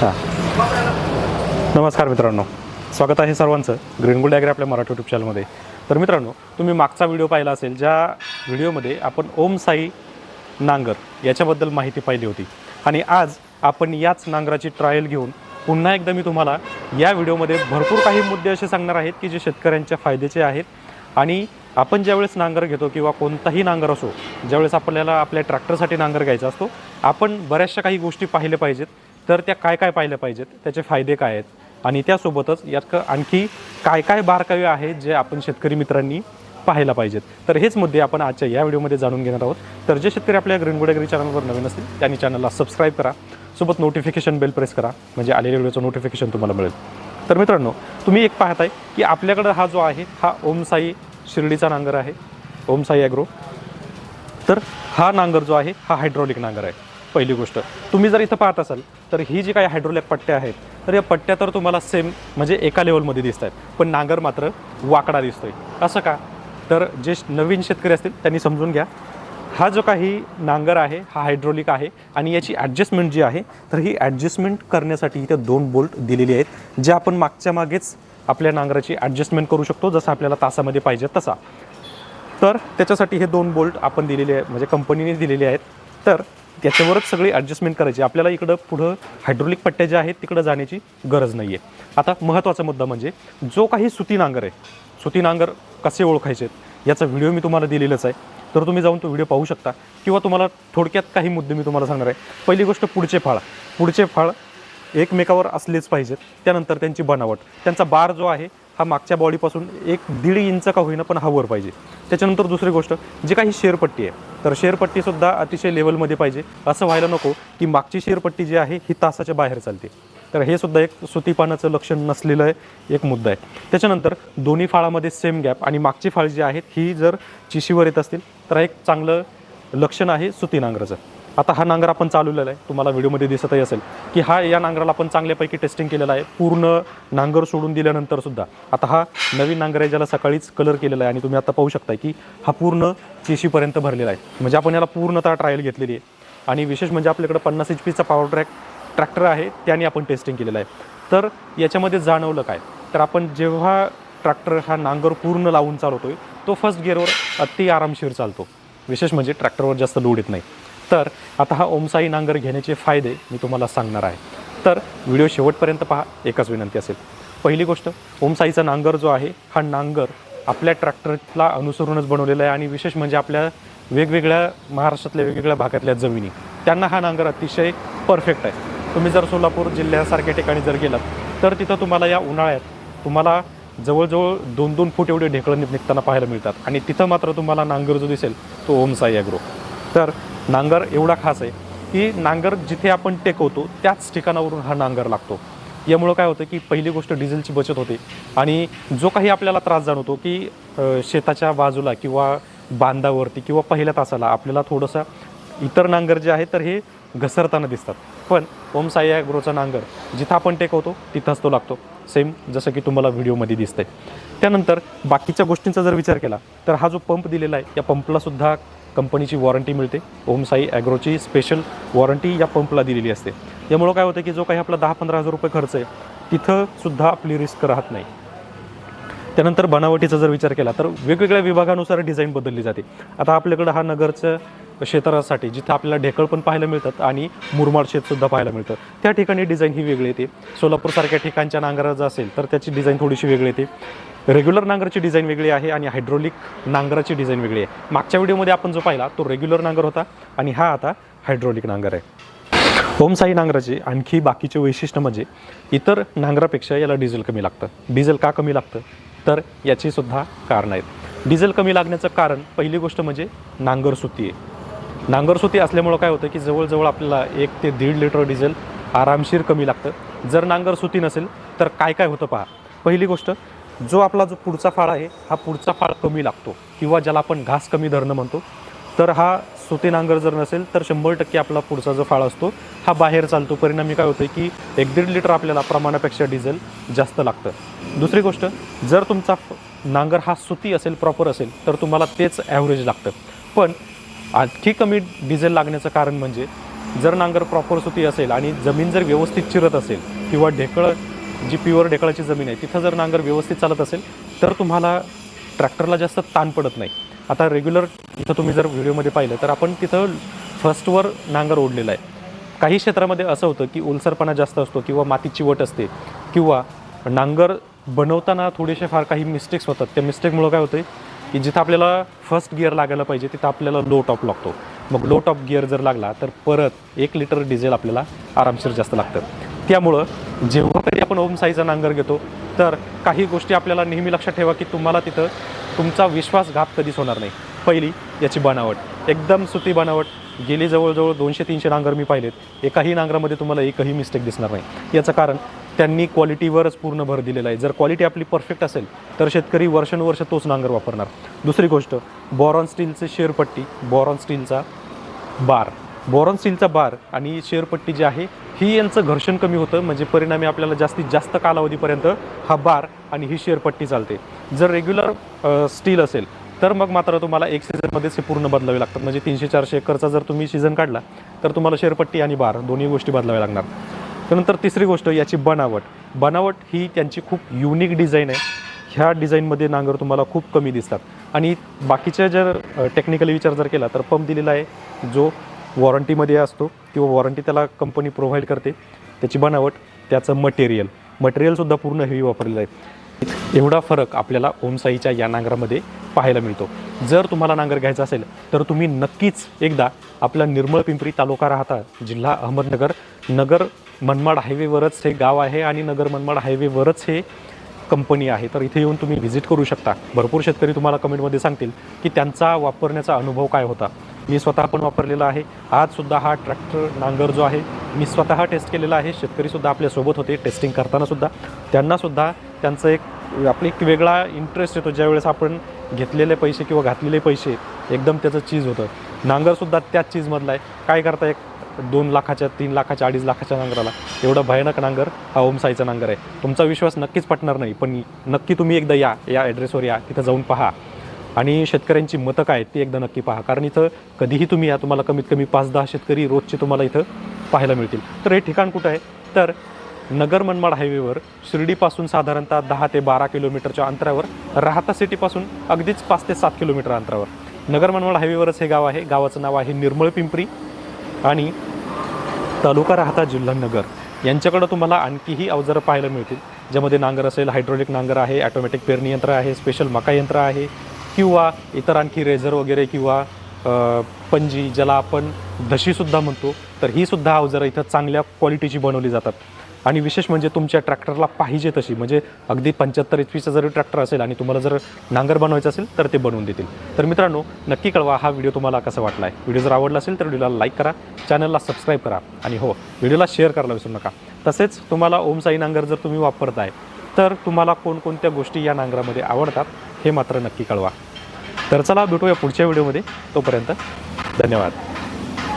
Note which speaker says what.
Speaker 1: हां नमस्कार मित्रांनो. स्वागत आहे सर्वांचं ग्रीन गोल्ड ॲग्री आपल्या मराठी युट्यूब चॅनलमध्ये तर मित्रांनो तुम्ही मागचा व्हिडिओ पाहिला असेल ज्या व्हिडिओमध्ये आपण ओम साई नांगर याच्याबद्दल माहिती पाहिली होती. आणि आज आपण याच नांगराची ट्रायल घेऊन पुन्हा एकदा मी तुम्हाला या व्हिडिओमध्ये भरपूर काही मुद्दे असे सांगणार आहेत की जे शेतकऱ्यांच्या फायद्याचे आहेत. आणि आपण ज्यावेळेस नांगर घेतो किंवा कोणताही नांगर असो ज्यावेळेस आपल्याला आपल्या ट्रॅक्टरसाठी नांगर घ्यायचा असतो आपण बऱ्याचशा काही गोष्टी पाहिल्या पाहिजेत. तर त्या काय काय पाहिल्या पाहिजेत? त्याचे फायदे काय आहेत? आणि त्यासोबतच यात आणखी काय काय बारकावे आहेत जे आपण शेतकरी मित्रांनी पाहायला पाहिजेत? तर हेच मुद्दे आपण आजच्या या व्हिडिओमध्ये जाणून घेणार आहोत. तर जे शेतकरी आपल्या ग्रीन गोडेगरी चॅनलवर नवीन असतील त्यांनी चॅनलला सबस्क्राईब करा. सोबत नोटिफिकेशन बेल प्रेस करा. म्हणजे आलेल्या व्हिडिओचं नोटिफिकेशन तुम्हाला मिळेल. तर मित्रांनो तुम्ही एक पाहताय की आपल्याकडं हा जो आहे हा ओम साई शिर्डीचा नांगर आहे. ओम साई ॲग्रो तर हा नांगर जो आहे हा हायड्रॉलिक नांगर आहे. पहिली गोष्ट. तुम्ही जर इथं पाहत असाल तर ही जी काही हायड्रोलिक पट्ट्या आहेत तर या पट्ट्या तर तुम्हाला सेम म्हणजे एका लेवलमध्ये दिसत आहेत पण नांगर मात्र वाकडा दिसतोय. असं का? तर जे नवीन शेतकरी असतील त्यांनी समजून घ्या. हा जो काही नांगर आहे हा हायड्रोलिक आहे आणि याची ॲडजस्टमेंट जी आहे तर ही ॲडजस्टमेंट करण्यासाठी इथे दोन बोल्ट दिलेली आहेत जे आपण मागच्या मागेच आपल्या नांगराची ॲडजस्टमेंट करू शकतो जसं आपल्याला तासामध्ये पाहिजे तसा. तर त्याच्यासाठी हे दोन बोल्ट आपण दिलेले आहे म्हणजे कंपनीने दिलेले आहेत. तर त्याच्यावरच सगळी ॲडजस्टमेंट करायची. आपल्याला इकडं पुढं हायड्रोलिक पट्ट्या ज्या आहेत तिकडं जाण्याची गरज नाही आहे आता महत्त्वाचा मुद्दा म्हणजे जो काही सुती नांगर आहे सुती नांगर कसे ओळखायचे याचा व्हिडिओ मी तुम्हाला दिलेलाच आहे. तर तुम्ही जाऊन तो व्हिडिओ पाहू शकता. किंवा तुम्हाला थोडक्यात काही मुद्दे मी तुम्हाला सांगणार आहे. पहिली गोष्ट पुढचे फाळ. पुढचे फाळ एकमेकावर असलेच पाहिजेत. त्यानंतर त्यांची बनावट. त्यांचा बार जो आहे हा मागच्या बॉडीपासून एक दीड इंच का होईना पण हा वर पाहिजे. त्याच्यानंतर दुसरी गोष्ट जी काही शेरपट्टी आहे तर शेरपट्टीसुद्धा अतिशय लेवलमध्ये पाहिजे. असं व्हायला नको की मागची शेरपट्टी जी आहे ही तासाच्या बाहेर चालते. तर हे सुद्धा एक सुतीपानाचं लक्षण नसलेलं आहे एक मुद्दा आहे. त्याच्यानंतर दोन्ही फाळामध्ये सेम गॅप आणि मागची फाळ जी आहेत ही जर चिशीवर येत असतील तर एक चांगलं लक्षण आहे सुती नांगराचं आता हा नांगर आपण चालवलेला आहे. तुम्हाला व्हिडिओमध्ये दिसतही असेल की हा या नांगराला आपण चांगल्यापैकी टेस्टिंग केलेला आहे. पूर्ण नांगर सोडून दिल्यानंतर सुद्धा. आता हा नवीन नांगर आहे ज्याला सकाळीच कलर केलेला आहे आणि तुम्ही आता पाहू शकता की हा पूर्ण चेशीपर्यंत भरलेला आहे. म्हणजे आपण याला पूर्णतः ट्रायल घेतलेली आहे. आणि विशेष म्हणजे आपल्याकडे पन्नास एच पीचा पॉवर ट्रॅक ट्रॅक्टर आहे त्याने आपण टेस्टिंग केलेलं आहे. तर याच्यामध्ये जाणवलं काय? तर आपण जेव्हा ट्रॅक्टर हा नांगर पूर्ण लावून चालवतोय तो फर्स्ट गिअरवर अति आरामशीर चालतो. विशेष म्हणजे ट्रॅक्टरवर जास्त लोड येत नाही. तर आता हा ओमसाई नांगर घेण्याचे फायदे मी तुम्हाला सांगणार आहे. तर व्हिडिओ शेवटपर्यंत पहा एकच विनंती असेल. पहिली गोष्ट ओमसाईचा नांगर जो आहे हा नांगर आपल्या ट्रॅक्टरला अनुसरूनच बनवलेला आहे आणि विशेष म्हणजे आपल्या वेगवेगळ्या महाराष्ट्रातल्या वेगवेगळ्या भागातल्या जमिनी त्यांना हा नांगर अतिशय परफेक्ट आहे. तुम्ही जर सोलापूर जिल्ह्यासारख्या ठिकाणी जर गेलात तर तिथं तुम्हाला या उन्हाळ्यात तुम्हाला जवळजवळ दोन दोन फूट एवढे ढेकळं निघताना पाहायला मिळतात. आणि तिथं मात्र तुम्हाला नांगर जो दिसेल तो ओमसाई ॲग्रो तर नांगर एवढा खास आहे की नांगर जिथे आपण टेकवतो त्याच ठिकाणावरून हा नांगर लागतो. यामुळं काय होतं की पहिली गोष्ट डिझेलची बचत होते आणि जो काही आपल्याला त्रास जाणवतो की शेताच्या बाजूला किंवा बांधावरती किंवा पहिल्या तासाला आपल्याला थोडंसं इतर नांगर जे आहे तर हे घसरताना दिसतात. पण ओम साई ॲग्रोचा नांगर जिथं आपण टेकवतो तिथंच तो लागतो. सेम जसं की तुम्हाला व्हिडिओमध्ये दिसतंय. त्यानंतर बाकीच्या गोष्टींचा जर विचार केला तर हा जो पंप दिलेला आहे या पंपलासुद्धा कंपनीची वॉरंटी मिळते. ओमसाई ॲग्रोची स्पेशल वॉरंटी या पंपला दिलेली असते. यामुळं काय होतं की जो काही आपला दहा पंधरा हजार रुपये खर्च आहे तिथंसुद्धा आपली रिस्क राहत नाही. त्यानंतर बनावटीचा जर विचार केला तर वेगवेगळ्या विभागानुसार डिझाईन बदलली जाते. आता आपल्याकडं हा नगरचं क्षेत्रासाठी जिथं आपल्याला ढेकळ पण पाहायला मिळतात आणि मुरमाड शेतसुद्धा पाहायला मिळतं. त्या ठिकाणी डिझाईन ही वेगळी येते. सोलापूरसारख्या ठिकाणच्या नांगरा जर असेल तर त्याची डिझाईन थोडीशी वेगळी येते. रेग्युलर नांगराची डिझाईन वेगळी आहे आणि हायड्रोलिक नांगराची डिझाईन वेगळी आहे. मागच्या व्हिडिओमध्ये आपण जो पाहिला तो रेग्युलर नांगर होता आणि हा आता हायड्रोलिक नांगर आहे. ओमसाई नांगराचे आणखी बाकीचे वैशिष्ट्य म्हणजे इतर नांगरापेक्षा याला डिझेल कमी लागतं. डिझेल का कमी लागतं? तर याचीसुद्धा कारणं कारण आहेत. डिझेल कमी लागण्याचं कारण पहिली गोष्ट म्हणजे नांगर सुती आहे. नांगरसुती असल्यामुळं काय होतं की जवळजवळ आपल्याला एक ते दीड लिटर डिझेल आरामशीर कमी लागतं. जर नांगर सुती नसेल तर काय काय होतं पहा. पहिली गोष्ट जो आपला जो पुढचा फाळ आहे हा पुढचा फाळ कमी लागतो किंवा ज्याला आपण घास कमी धरणं म्हणतो. तर हा सुती नांगर जर नसेल तर शंभर टक्के आपला पुढचा जो फाळ असतो हा बाहेर चालतो. परिणामी काय होतं की एक दीड लिटर आपल्याला प्रमाणापेक्षा डिझेल जास्त लागतं. दुसरी गोष्ट जर तुमचा नांगर हा सुती असेल प्रॉपर असेल तर तुम्हाला तेच ॲव्हरेज लागतं. पण आणखी कमी डिझेल लागण्याचं कारण म्हणजे जर नांगर प्रॉपर सुती असेल आणि जमीन जर व्यवस्थित चिरत असेल किंवा ढेकळं जी प्युअर ढेकळाची जमीन आहे तिथं जर नांगर व्यवस्थित चालत असेल तर तुम्हाला ट्रॅक्टरला जास्त ताण पडत नाही. आता रेग्युलर इथं तुम्ही जर व्हिडिओमध्ये पाहिलं तर आपण तिथं फर्स्टवर नांगर ओढलेला आहे. काही क्षेत्रामध्ये असं होतं की ओलसरपणा जास्त असतो किंवा मातीची वट असते किंवा नांगर बनवताना थोडेसे फार काही मिस्टेक्स होतात. त्या मिस्टेकमुळं काय होतं की जिथं आपल्याला फर्स्ट गिअर लागायला पाहिजे तिथं आपल्याला लो टॉप लागतो. मग लो टॉप गिअर जर लागला तर परत एक लिटर डिझेल आपल्याला आरामशीर जास्त लागतं. त्यामुळं जेव्हा कधी आपण ओम साईचा नांगर घेतो तर काही गोष्टी आपल्याला नेहमी लक्षात ठेवा की तुम्हाला तिथं तुमचा विश्वासघात कधीच होणार नाही. पहिली याची बनावट. एकदम सुती बनावट. गेली जवळजवळ दोनशे तीनशे नांगर मी पाहिलेत. एकाही नांगरामध्ये तुम्हाला एकही मिस्टेक दिसणार नाही. याचं कारण त्यांनी क्वालिटीवरच पूर्ण भर दिलेला आहे. जर क्वालिटी आपली परफेक्ट असेल तर शेतकरी वर्षानुवर्ष तोच नांगर वापरणार. दुसरी गोष्ट बॉरॉन स्टीलचे शेअरपट्टी बॉरॉन स्टीलचा बार. बॉरॉन स्टीलचा बार आणि शेअरपट्टी जी आहे ही यांचं घर्षण कमी होतं म्हणजे परिणामी आपल्याला जास्तीत जास्त कालावधीपर्यंत हा बार आणि ही शेअरपट्टी चालते. जर रेग्युलर स्टील असेल तर मग मात्र तुम्हाला एक सीझनमध्येच हे पूर्ण बदलावे लागतात. म्हणजे तीनशे चारशे एकरचा जर तुम्ही सीझन काढला तर तुम्हाला शेअरपट्टी आणि बार दोन्ही गोष्टी बदलाव्या लागणार. त्यानंतर तिसरी गोष्ट याची बनावट. बनावट ही त्यांची खूप युनिक डिझाईन आहे. ह्या डिझाईनमध्ये नांगर तुम्हाला खूप कमी दिसतात. आणि बाकीच्या जर टेक्निकली विचार जर केला तर पंप दिलेला आहे जो वॉरंटीमध्ये असतो किंवा वॉरंटी त्याला कंपनी प्रोव्हाइड करते त्याची बनावट त्याचं मटेरियल मटेरियलसुद्धा पूर्ण हेवी वापरलेलं आहे. एवढा फरक आपल्याला ओमसाईच्या या नांगरामध्ये पाहायला मिळतो. जर तुम्हाला नांगर घ्यायचा असेल तर तुम्ही नक्कीच एकदा आपला निर्मळ पिंपरी तालुका राहता जिल्हा अहमदनगर नगर मनमाड हायवेवरच हे गाव आहे आणि नगर मनमाड हायवेवरच हे कंपनी आहे. तर इथे येऊन तुम्ही व्हिजिट करू शकता. भरपूर शेतकरी तुम्हाला कमेंटमध्ये सांगतील की त्यांचा वापरण्याचा अनुभव काय होता. मी स्वतः पण वापरलेला आहे. आजसुद्धा हा ट्रॅक्टर नांगर जो आहे मी स्वतः टेस्ट केलेला आहे. शेतकरीसुद्धा आपल्यासोबत होते टेस्टिंग करतानासुद्धा त्यांनासुद्धा त्यांचं एक आपला एक वेगळा इंटरेस्ट येतो ज्यावेळेस आपण घेतलेले पैसे किंवा घातलेले पैसे एकदम त्याचं चीज होतं. नांगरसुद्धा त्याच चीजमधला आहे. काय करता एक दोन लाखाच्या तीन लाखाच्या अडीच लाखाच्या नांगराला. एवढा भयानक नांगर हा ओमसाईचा नांगर आहे. तुमचा विश्वास नक्कीच पटणार नाही पण नक्की तुम्ही एकदा या या ॲड्रेसवर या तिथं जाऊन पहा. आणि शेतकऱ्यांची मतं काय आहेत ती एकदा नक्की पहा. कारण इथं कधीही तुम्ही या तुम्हाला कमीत कमी पाच दहा शेतकरी रोजचे तुम्हाला इथं पाहायला मिळतील. तर हे ठिकाण कुठं आहे? तर नगर मनमाड हायवेवर शिर्डीपासून साधारणतः दहा ते बारा किलोमीटरच्या अंतरावर राहता सिटीपासून अगदीच पाच ते सात किलोमीटर अंतरावर. नगर मनमाड हायवेवरच हे गाव आहे. गावाचं नाव आहे निर्मळ पिंपरी. आणि तालुका राहता जिल्हा नगर. यांच्याकडं तुम्हाला आणखीही अवजारं पाहायला मिळतील ज्यामध्ये नांगर असेल हायड्रोलिक नांगर आहे ॲटोमॅटिक पेरणी यंत्र आहे स्पेशल मका यंत्र आहे किंवा इतर आणखी रेझर वगैरे किंवा पणजी पंजी ज्याला आपण धशीसुद्धा म्हणतो तर ही सुद्धा अवजारं इथं चांगल्या क्वालिटीची बनवली जातात. आणि विशेष म्हणजे तुमच्या ट्रॅक्टरला पाहिजे तशी म्हणजे अगदी पंच्याहत्तर एच पीचा जरी ट्रॅक्टर असेल आणि तुम्हाला जर नांगर बनवायचं असेल तर ते बनवून देतील. तर मित्रांनो नक्की कळवा हा व्हिडिओ तुम्हाला कसा वाटला आहे व्हिडिओ जर आवडला असेल तर व्हिडिओला लाईक करा चॅनलला सबस्क्राईब करा आणि हो व्हिडिओला शेअर करायला विसरू नका. तसेच तुम्हाला ओम साई नांगर जर तुम्ही वापरताय तर तुम्हाला कोणकोणत्या गोष्टी या नांगरामध्ये आवडतात हे मात्र नक्की कळवा. तर चला भेटूया पुढच्या व्हिडिओमध्ये. तोपर्यंत धन्यवाद.